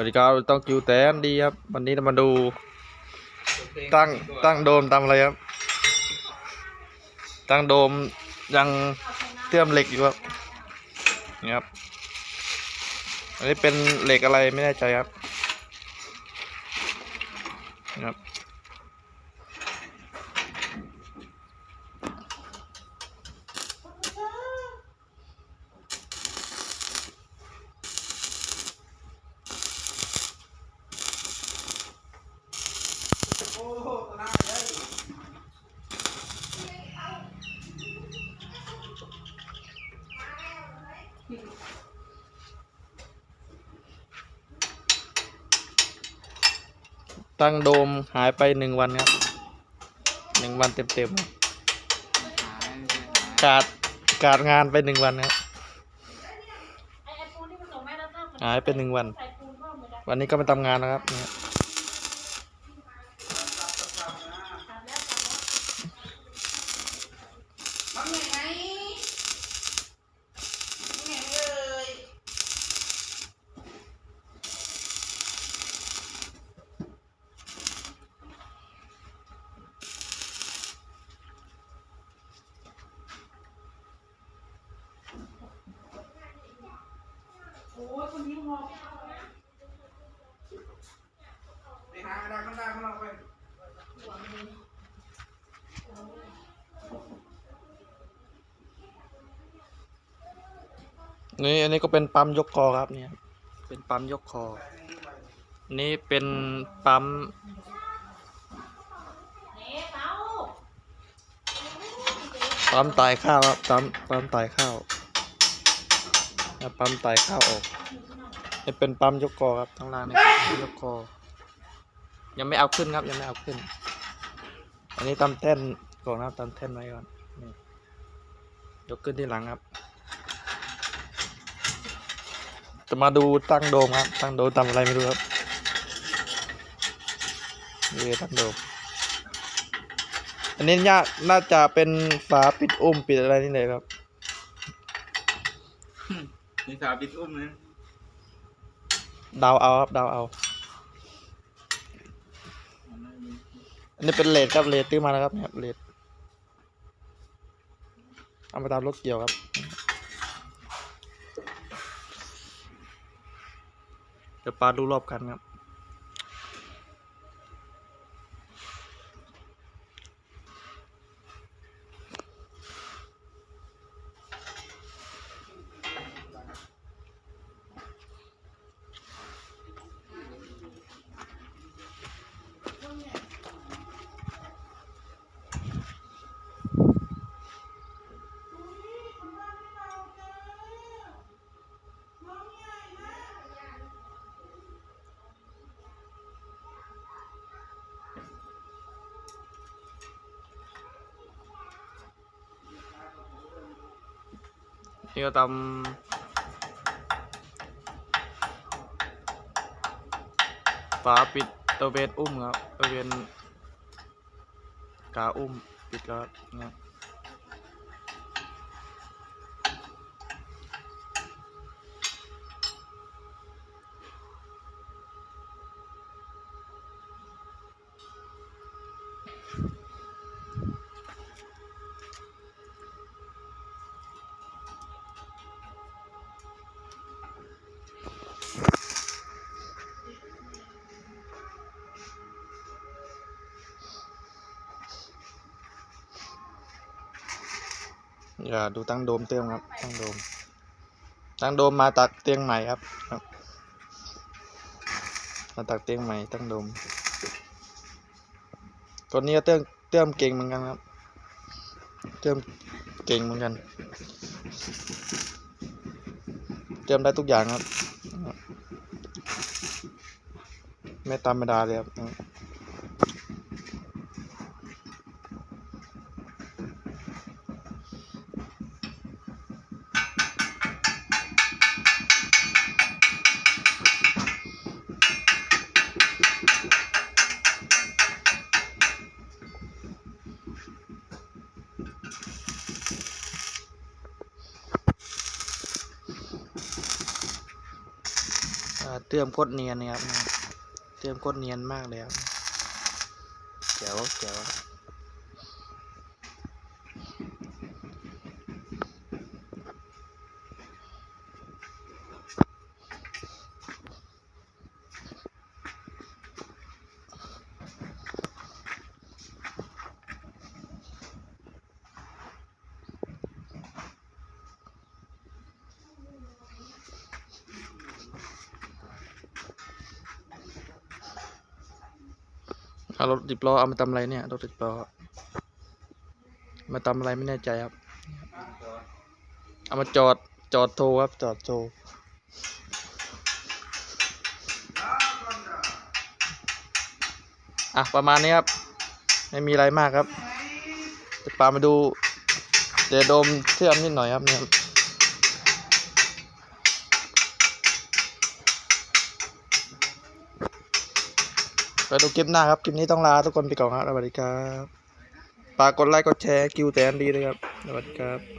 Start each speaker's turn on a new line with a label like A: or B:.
A: วัสดีครับต้องคิวแตนดีครับ วันนี้เรามาดูตั้งตั้งโดมทำอะไรครับ ตั้งโดมยังเชื่อมเหล็กอยู่ครับนี่ครับ อันนี้เป็นเหล็กอะไรไม่แน่ใจครับนี่ครับ ตั้งโดมหายไปหนึ่งวันครับหนึ่งวันเต็มๆครับกาดกาดงานไปหนึ่งวันครับ
B: ไอ้ไอ้ปูนที่มันส่งแม่แล้วถ้ามัน
A: หายไปหนึ่งวัน
B: ใส่ปูนเพิ่มเลยนะ
A: วันนี้ก็มาทำงานนะครับนี่ครับ
B: ตัดแล้วตัดแล้ว
C: ทำยังไงยังไงเลย
B: โอ้ยค นี้พอ
C: ไปหาได้ข้างหน้าข้างนอกไป
A: นี่อันนี้ก็เป็นปั๊มยกคอครับเนี่ย เป็นปั๊มยกคอ นี่เป็นปั๊มปั๊มตายข้าวครับปั๊มปั๊มตายข้าว นะปั๊มไตายข้าวออกนี่เป็นปั๊มยกคอครับข้งล่างนี่ยกคอ ยังไม่เอาขึ้นครับ ยังไม่เอาขึ้น อันนี้ตำแท่นก่อนนะครับตำแท่นไว้ก่อนนี่ยกขึ้นที่หลังครับ จะมาดูตั้งโดมครับ ตั้งโดมทำอะไรไม่รู้ครับนี่ตั้งโดมอันนี้น่าน่าจะเป็นฝาปิดอุ้มปิดอะไรนี่เลยครับ
C: มีสาวบิดอุ้มนะ
A: เดาเอาครับเดาเอา อันนี้เป็นเลดครับเลดตื้อมาแล้วครับเนี่ยเลดเอามาตามรถเกี่ยวครับ เดี๋ยวปาดูรอบกันครับ นี่ก็ทำฝาปิดตะเวนอุ้มครับตะเวนกาอุ้มปิดแล้วครับ อย่าดูตั้งโดมเติมครับ ตั้งโดม ตั้งโดมมาตักเตียงใหม่ครับครับ มาตักเตียงใหม่ตั้งโดม ตัวนี้เติมเติมเก่งเหมือนกันครับเติมเก่งเหมือนกัน เติมได้ทุกอย่างครับ ไม่ธรรมดาเลยครับ เติมโคตรเนียนนะครับเติมโคตรเนียนมากเลยครับเจ๋วเจ๋ว เอารถดิบล้อเอามาทำอะไรเนี่ยรถดิบล้อมาทำอะไรไม่แน่ใจครับ เอามาจอดจอดโทรครับ จอดโทรอะ ประมาณนี้ครับ ไม่มีอะไรมากครับจะปามาดูเดี๋ยวดมเชื่อมนิดหน่อยครับเนี่ย ไปดูคลิปหน้าครับคลิปนี้ต้องลาทุกคนไปก่อนครับสวัสดีครับฝากกดไลค์กดแชร์กิวแตนดีเลยครับสวัสดีครับ